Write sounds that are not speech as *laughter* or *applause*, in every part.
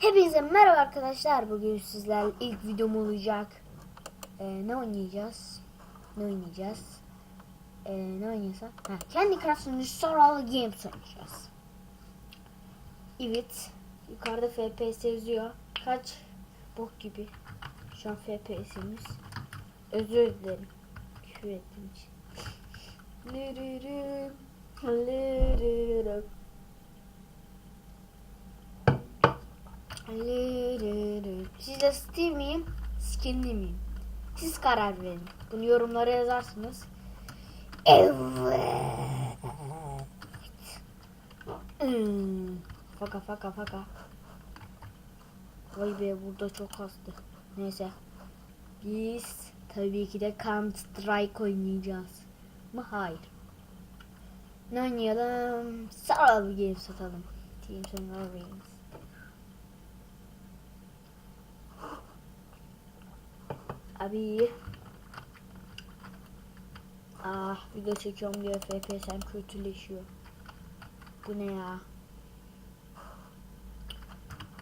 Hepinize merhaba arkadaşlar. Bugün sizler ilk videom olacak. Ee, ne oynayacağız? Ne oynayacağız? Ee, ne oynayacağız? Ha, Candy Crush Survival Games oynayacağız. Evet. Yukarıda FPS yazıyor. Kaç? Bok gibi. Şu an FPS'imiz. Özür dilerim. Küfür ettiğim için. *laughs* Sizce Steve miyim? Skinli miyim? Siz karar verin. Bunu yorumlara yazarsınız. Evet. Hmm. Faka faka faka. Vay be burada çok hastı. Neyse. Biz tabii ki de Counter Strike oynayacağız. Mı? Hayır. Ne oynayalım? Sarı bir game satalım. Team Survivors. Abi. Ah video çekiyorum diye FPS'm kötüleşiyor. Bu ne ya?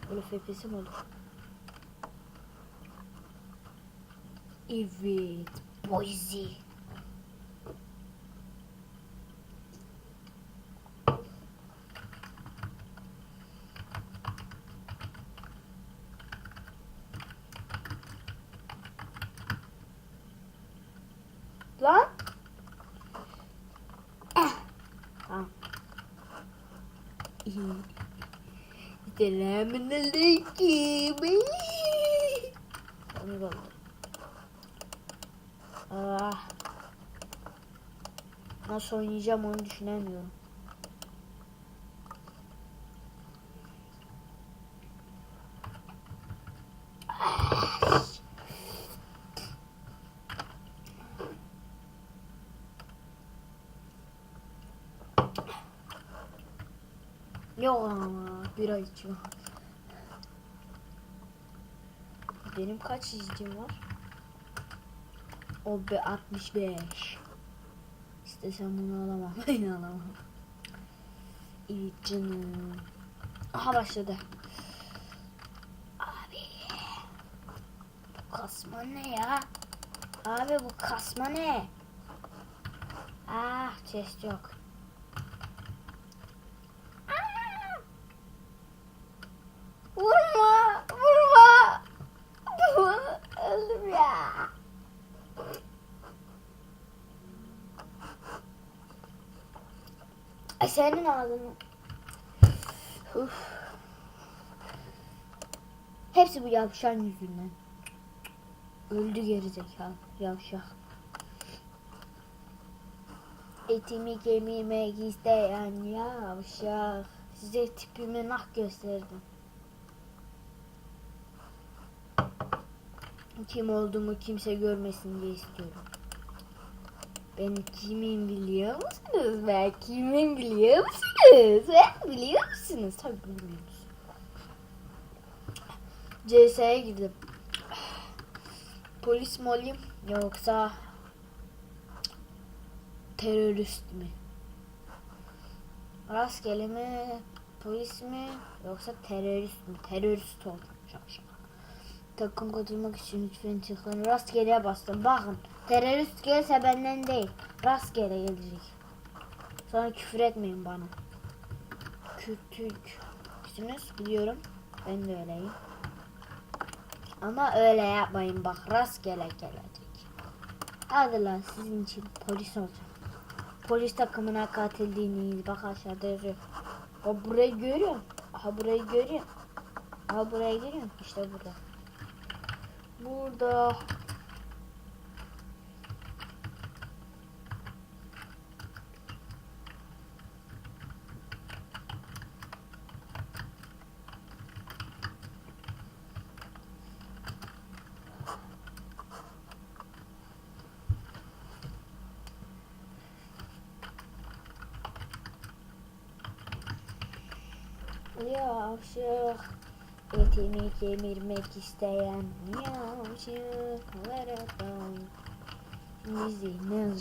Böyle FPS mi olur? Evet. Boise. Lan. Eh. Tamam. Selamun Ah. Nasıl oynayacağım onu düşünemiyorum. Yok ama bira içiyorum. Benim kaç izcim var? O be 65. İstesem bunu alamam. *laughs* Ben alamam. Evet canım. Aha başladı. Abi. Bu kasma ne ya? Abi bu kasma ne? Ah chest yok. Ah! Vurma! Vurma! Vurma! Öldüm ya. Ay senin ağzını. Uf. Hepsi bu yavşan yüzünden. Öldü gerizekalı yavşak. Etimi kemirmek isteyen yavşak. Size tipimi nah gösterdim. Kim olduğumu kimse görmesin diye istiyorum. Ben kimim biliyor musunuz? Ben kimim biliyor musunuz? Ben biliyor musunuz? Tabii bilmiyorsunuz. CS'ye girdim. Polis mi olayım yoksa terörist mi? Rastgele mi? Polis mi? Yoksa terörist mi? Terörist oldum. Şaka şaka. Takım katılmak için lütfen tıklayın. Rastgeleye bastım. Bakın. Terörist gelse benden değil. Rastgele gelecek. Sonra küfür etmeyin bana. Kötüksünüz biliyorum. Ben de öyleyim. Ama öyle yapmayın bak. Rastgele gelecek. Hadi lan sizin için polis olacağım. Polis takımına katil değiliz. Bak aşağıda yazıyor. O burayı görüyor. Aha burayı görüyor. Aha burayı görüyor. İşte burada. Burada. Yavşak Etimi kemirmek isteyen yavşaklardan Bizi ne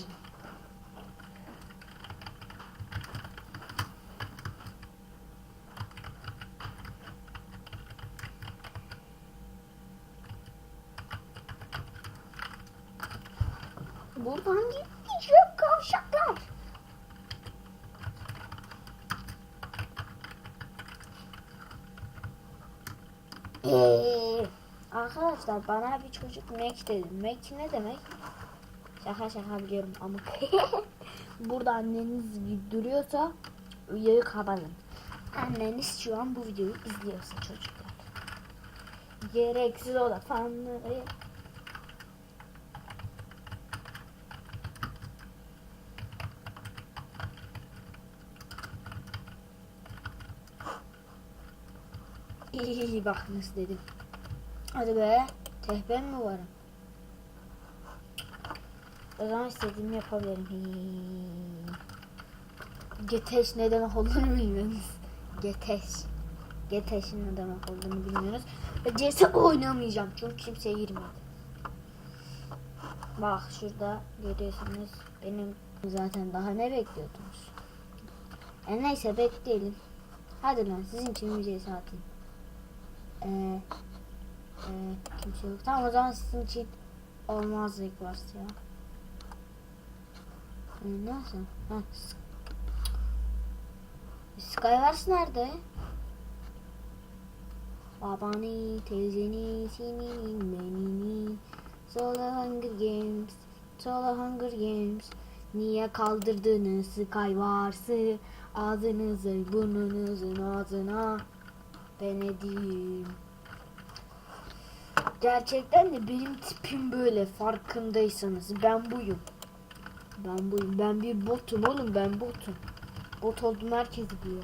buradan gitmeyeceğim kavşaklar. Ee, arkadaşlar bana bir çocuk Mac dedi. Mac ne demek? Şaka şaka biliyorum ama *laughs* burada anneniz duruyorsa videoyu kapatın. Anneniz şu an bu videoyu izliyorsa çocuklar. Gereksiz o da fanları. *laughs* İyi iyi bak nasıl dedim. Hadi be. Tehben mi varım? O zaman istediğimi yapabilirim. Geteş ne demek olduğunu bilmiyoruz. Geteş. Geteş'in ne demek olduğunu bilmiyoruz. Ve CS oynamayacağım çünkü kimseye girmedi. Bak şurada görüyorsunuz benim zaten daha ne bekliyordunuz? E neyse bekleyelim. Hadi lan sizin için bir CS atayım. Ee, e, yok. Tamam o zaman sizin için olmazlık varsa ya. Ee, nasıl? Ha, S- Skywars nerede? Babani, teyzeni, senin, benini. Solo Hunger Games, Solo Hunger Games. Niye kaldırdınız Skywars'ı? Ağzınızı burnunuzun ağzına. Ben edeyim. Gerçekten de benim tipim böyle farkındaysanız ben buyum. Ben buyum. Ben bir botum oğlum ben botum. Bot olduğumu herkes biliyor.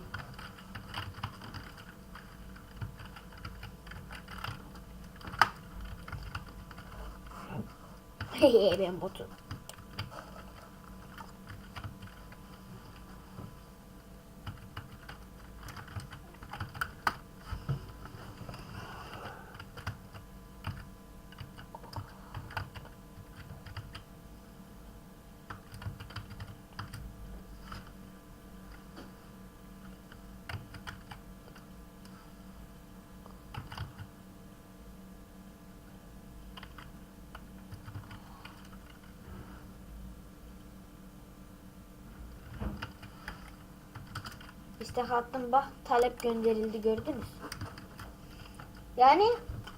*laughs* Ben botum. İşte attım bak talep gönderildi gördünüz. Yani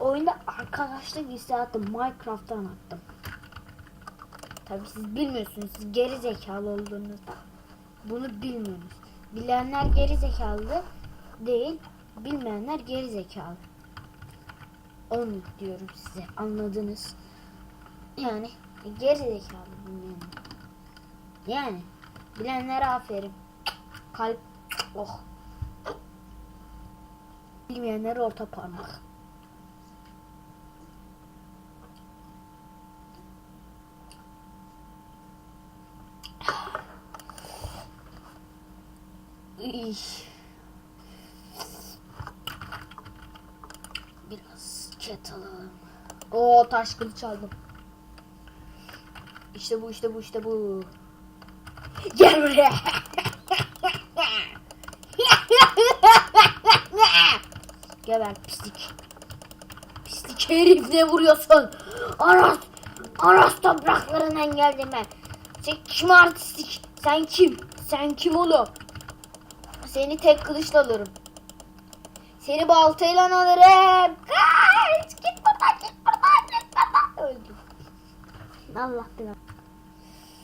oyunda arkadaşlık hissiyatı Minecraft'tan attım. Tabi siz bilmiyorsunuz. Siz geri zekalı olduğunuzda bunu bilmiyorsunuz. Bilenler geri zekalı değil. Bilmeyenler geri zekalı. Onu diyorum size. Anladınız. Yani geri zekalı bilmeyenler. Yani bilenlere aferin. Kalp Oh. Bilmeyenler orta parmak. İş. Biraz çatalım. Oo taş kılıç aldım. İşte bu işte bu işte bu. Gel buraya. *laughs* Geber pislik. Pislik herif ne vuruyorsun? Aras. Aras topraklarından geldim ben. Sen kim artistik? Sen kim? Sen kim oğlum? Seni tek kılıçla alırım. Seni baltayla alırım. Kaç! Git buradan git buradan git buradan. Öldüm. Allah bilir.